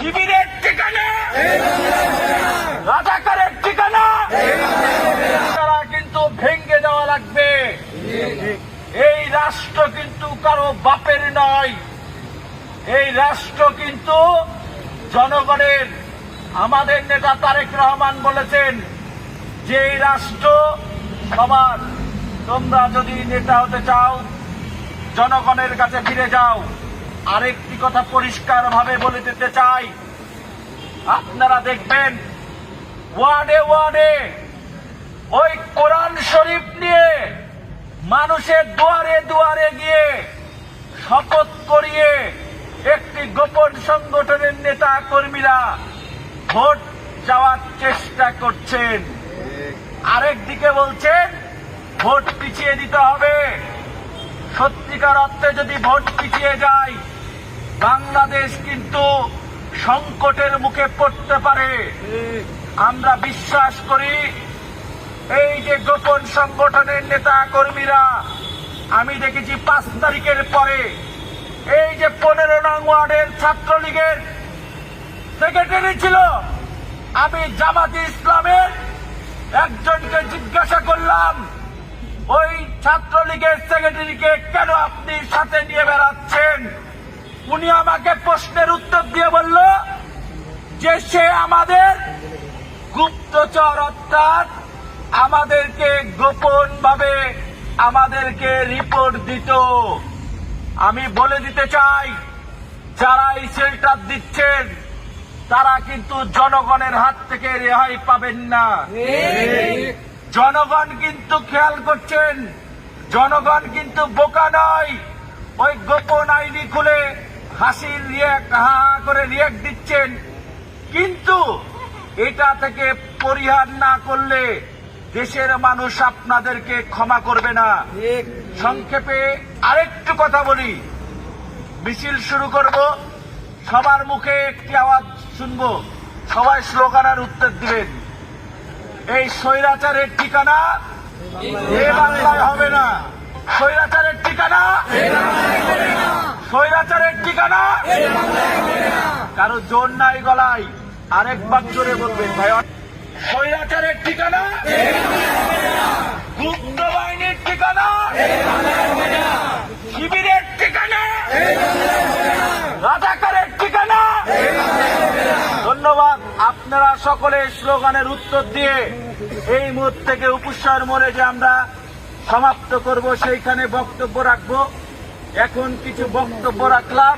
শিবিরের ঠিকানা? রাজাকারের ঠিকানা? তারা কিন্তু ভেঙ্গে দেওয়া লাগবে। এই রাষ্ট্র কিন্তু কারও বাপের নয়। এই রাষ্ট্র কিন্তু জনগণের। আমাদের নেতা তারেক রহমান বলেছেন যে এই রাষ্ট্র সবার। তোমরা যদি নেতা হতে চাও, জনগণের কাছে ফিরে যাও। আরেকটি কথা পরিষ্কার ভাবে বলে দিতে চাই। আপনারা দেখবেন, ওয়ার্ডে ওয়ার্ডে ওই কোরআন শরীফ নিয়ে মানুষের দুয়ারে দুয়ারে গিয়ে শপথ করিয়ে একটি গোপন সংগঠনের নেতা কর্মীরা ভোট যাওয়ার চেষ্টা করছেন। আরেক দিকে বলছেন, ভোট পিছিয়ে দিতে হবে। সত্যিকার অর্থে যদি ভোট পিছিয়ে যায় বাংলাদেশ কিন্তু সংকটের মুখে পড়তে পারে। আমরা বিশ্বাস করি, এই যে গোপন সংগঠনের নেতা কর্মীরা, আমি দেখেছি পাঁচ তারিখের পরে, এই যে পনেরো নং ওয়ার্ডের ছাত্রলীগের সেক্রেটারি ছিল। আমি জামাতি ইসলামের একজনকে জিজ্ঞাসা করলাম, ওই ছাত্রলীগের সেক্রেটারিকে কেন আপনি সাথে নিয়ে বেড়াচ্ছেন? উনি আমাকে প্রশ্নের উত্তর দিয়ে বলল যে সে আমাদের গুপ্তচর অর্থাৎ আমাদেরকে গোপন ভাবে আমাদেরকে রিপোর্ট দিত। আমি বলে দিতে চাই যারা এই শেল্টার দিচ্ছেন, তারা কিন্তু জনগণের হাত থেকে রেহাই পাবেন না। জনগণ কিন্তু খেয়াল করছেন, জনগণ কিন্তু বোকা নয়। ওই গোপন আইডি খুলে হাসির রিয়াক্ট হা করে রিয়াক্ট দিচ্ছেন। কিন্তু এটা থেকে পরিহার না করলে দেশের মানুষ আপনাদেরকে ক্ষমা করবে না। সংক্ষেপে আরেকটু কথা বলি। মিছিল শুরু করব। সবার মুখে একটি আওয়াজ শুনব। সবাই স্লোগান আর উত্তর দিবেন। এই স্বৈরাচারের ঠিকানা এ বাংলায় হবে না। স্বৈরাচারের ঠিকানা স্বৈরাচারের ঠিকানা কারও জোর নাই গলায় আরেকবার জোরে বলবেন, ভাই। স্বৈরাচারের ঠিকানা? গুপ্ত বাহিনীর ঠিকানা? শিবিরের ঠিকানা? রাজাকারের ঠিকানা? ধন্যবাদ আপনারা সকলে স্লোগানের উত্তর দিয়ে এই মুহূর্ত থেকে উপসর মোড়ে যে আমরা সমাপ্ত করব, সেইখানে বক্তব্য রাখব। এখন কিছু বক্তব্য রাখলাম।